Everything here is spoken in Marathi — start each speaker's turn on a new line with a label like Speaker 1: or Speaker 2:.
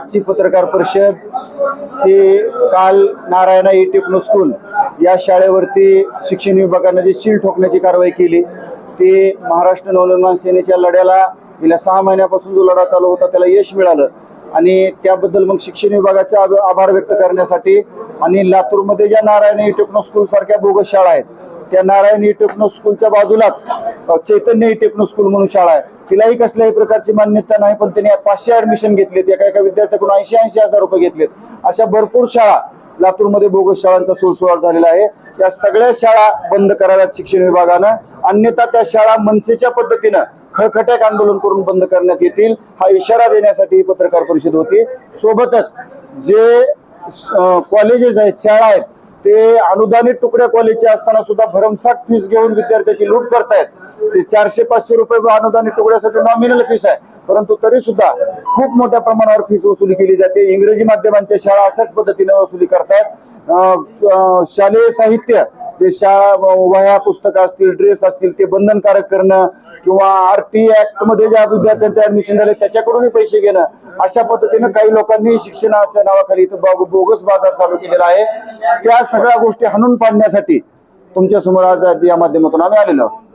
Speaker 1: आजची पत्रकार परिषद ही काल नारायणा ई टेक्नो स्कूल या शाळेवरती शिक्षण विभागानं जी शील ठोकण्याची कारवाई केली ती महाराष्ट्र नवनिर्माण सेनेच्या लढ्याला गेल्या सहा महिन्यापासून जो लढा चालू होता त्याला यश मिळालं. आणि त्याबद्दल मग शिक्षण विभागाचे आभ- आभार व्यक्त करण्यासाठी आणि लातूरमध्ये ज्या नारायण ई टेक्नो स्कूल सारख्या बोगस शाळा आहेत त्या नारायण ई टेक्नो स्कूलच्या बाजूलाच चैतन्य ई टेक्नो स्कूल म्हणून शाळा आहे. तिलाही कसल्याही प्रकारची मान्यता नाही पण त्यांनी पाचशे ऍडमिशन घेतलेत. एका एका विद्यार्थ्याकडून ऐंशी ऐंशी हजार रुपये घेतलेत. अशा भरपूर शाळा लातूरमध्ये बोगस शाळांचा सुळसुळाट झालेला आहे. त्या सगळ्या शाळा बंद कराव्यात शिक्षण विभागानं. अन्यथा त्या शाळा मनसेच्या पद्धतीनं खळखट्याक आंदोलन करून बंद करण्यात येतील. हा इशारा देण्यासाठी ही पत्रकार परिषद होती. सोबतच जे कॉलेजेस आहेत शाळा आहेत ते अनुदानित तुकड्या कॉलेजचे असताना सुद्धा भरमसाठ फीस घेऊन विद्यार्थ्याची लूट करतायत. ते चारशे पाचशे रुपये अनुदानित तुकड्यासाठी नॉमिनल फीस आहे. परंतु तरी सुद्धा खूप मोठ्या प्रमाणावर फीस वसुली केली जाते. इंग्रजी माध्यमांच्या शाळा अशाच पद्धतीने वसुली करतात शालेय साहित्य ते शाळा वह्या पुस्तकं असतील ड्रेस असतील ते बंधनकारक करणं किंवा आर टी ऍक्टमध्ये ज्या विद्यार्थ्यांचं ऍडमिशन झाले त्याच्याकडूनही पैसे घेणं अशा पद्धतीनं काही लोकांनी शिक्षणाच्या नावाखाली इथं बोगस बाजार चालू केलेला आहे. त्या सगळ्या गोष्टी हाणून पाडण्यासाठी तुमच्यासमोर आज या माध्यमातून आम्ही आलेलो आहोत.